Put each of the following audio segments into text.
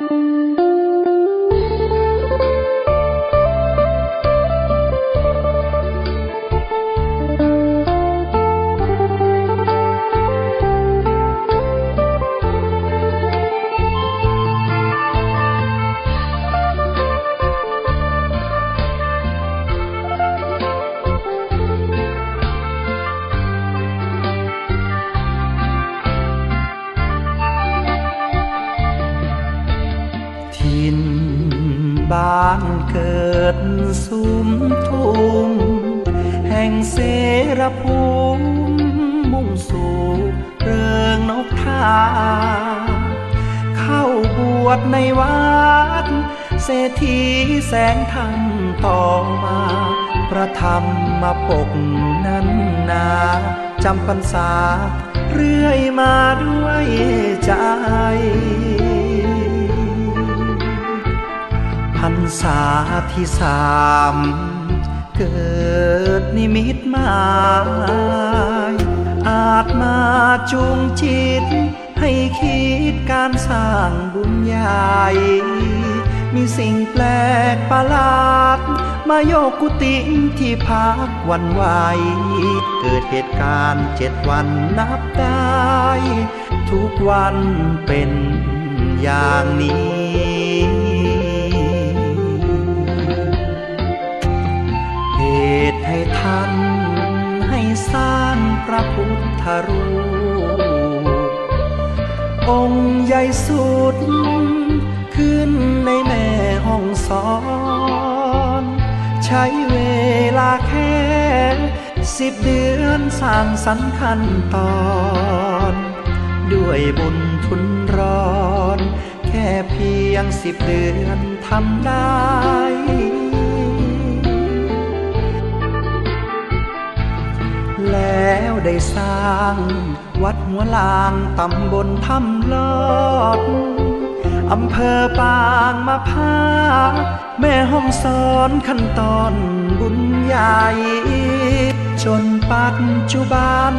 Música บ้านเกิดสุมทุ่มแห่งเสรภูมิมุ่งสู่เริงนกทา เข้าบวชในวัดเศรษฐีแสงธรรมต่อมาประธรรมมาปกนั้นนาจำพรรษาเรื่อยมาด้วยใจ ษาที่สามเกิดนิมิตหมายอาจมาจูงจิต ให้คิดการสร้างบุญใหญ่ มีสิ่งแปลกประหลาด มาโยกกุฏิที่พักวันไหว เกิดเหตุการณ์เจ็ดวันนับได้ ทุกวันเป็นอย่างนี้ ท่านให้สร้างพระพุทธรูป องค์ใหญ่สุด ขึ้นในแม่ห้องสอน ใช้เวลาแค่สิบเดือนสร้างสรรค์ขั้นตอน ด้วยบุญทุนร้อน แค่เพียงสิบเดือนทำได้ ได้สร้าง วัดหัวลางตำบลถ้ำลอดอำเภอปางมะพราแม่ห้องสอนขั้นตอนบุญใหญ่ จนปัจจุบัน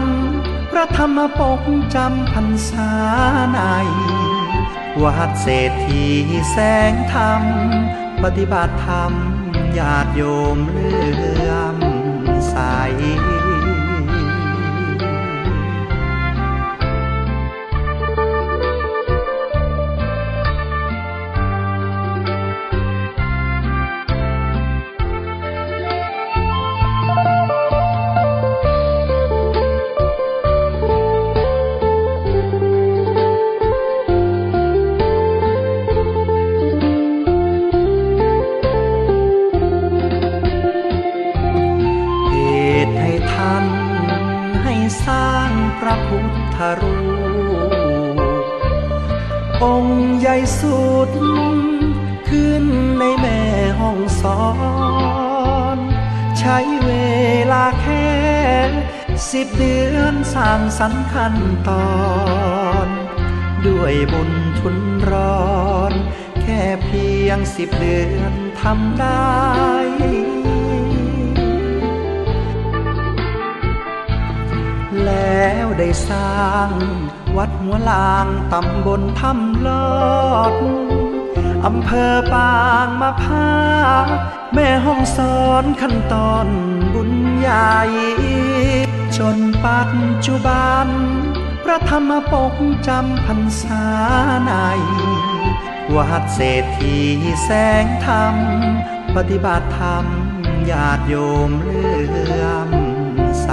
พระธรรมปกจำพรรษาใน วัดเศรษฐีแสงธรรม ปฏิบัติธรรมญาติโยมเลื่อมใส ท่านให้สร้างพระพุทธรูป องค์ใหญ่สุดขึ้นในแม่ห้องสอน ใช้เวลาแค่สิบเดือนสร้างสรรค์ขั้นตอน ด้วยบุญทุนร้อน แค่เพียงสิบเดือนทำได้ สร้าง วัดหัวลางตำบลถ้ำลอดอำเภอปางมะพาแม่ห้องสอนขั้นตอนบุญใหญ่จนปัจจุบัน พระธรรมปกจำพรรษาในวัดเศรษฐีแสงธรรม ปฏิบัติธรรมญาติโยมเลื่อมใส